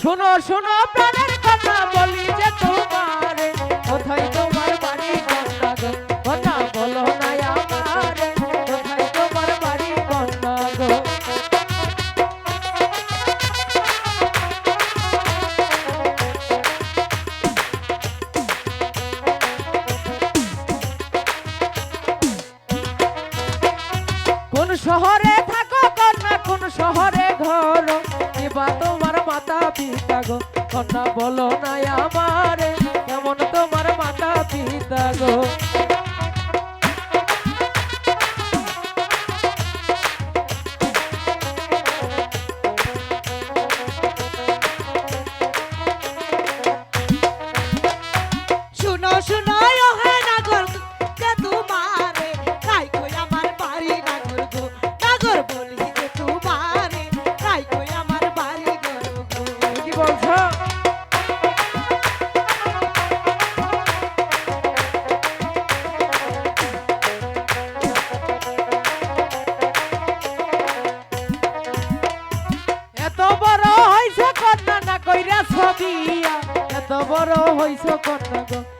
শোনো শোনো, প্রাণের কথা বলি যে তোমারে। কোথায় তোমার বাড়ি কথা বলো না আমারে। কোথায় তোমার বাড়ি কোন শহরে থাকো কন্যা, কোন শহরে ঘর? এবার তোমার মাতা পিতা গো কন্যা বলো না আমারে। বড় হইছে কন্যা গো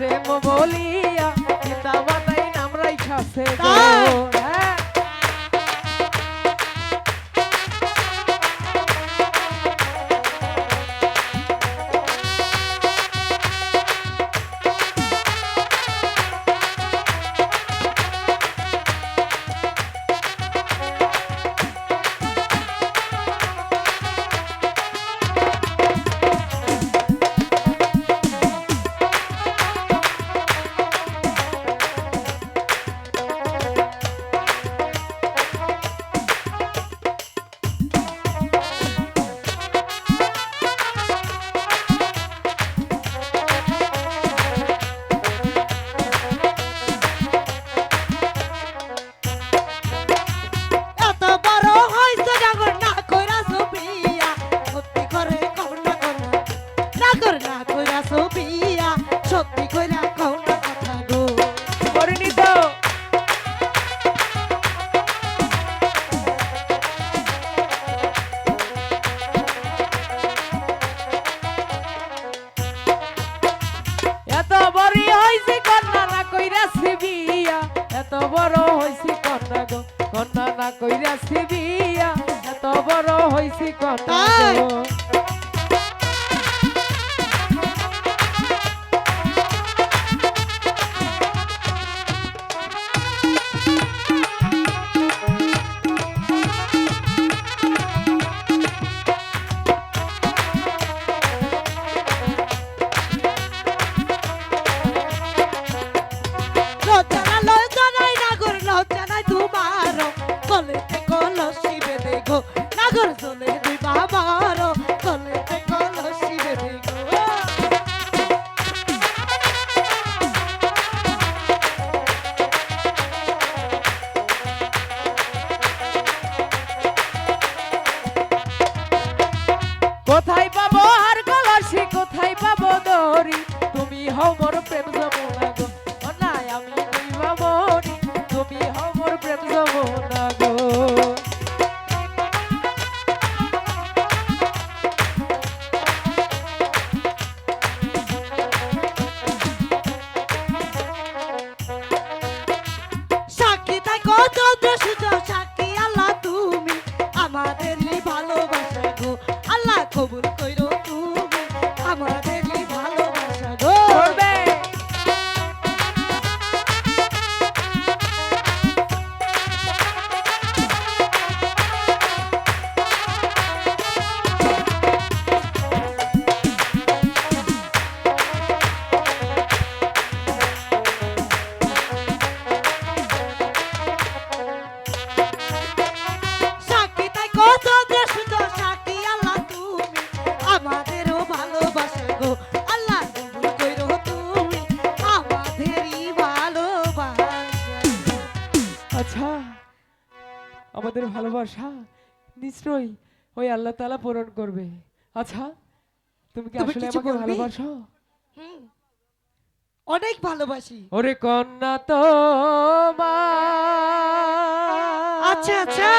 কথা হাসে মো বলিয়া সীতা মাতাই নাম রাইখাছে গো নাগর না কইরা সুবিয়া সত্যি কইরা কও না কথা গো। করিনি তো এত বড় হইছে কন্যা না কইরা সিবিয়া এত বড় হইছে কন্যা গো কন্যা না কইরা সিবিয়া এত বড় হইছে কন্যা গো। আমাদের ভালোবাসা নিশ্চয়ই ওই আল্লাহ তালা পূরণ করবে। আচ্ছা তুমি কি আসলে আমাকে ভালোবাসো? অনেক ভালোবাসি। ওরে কন্যা তো আচ্ছা আচ্ছা।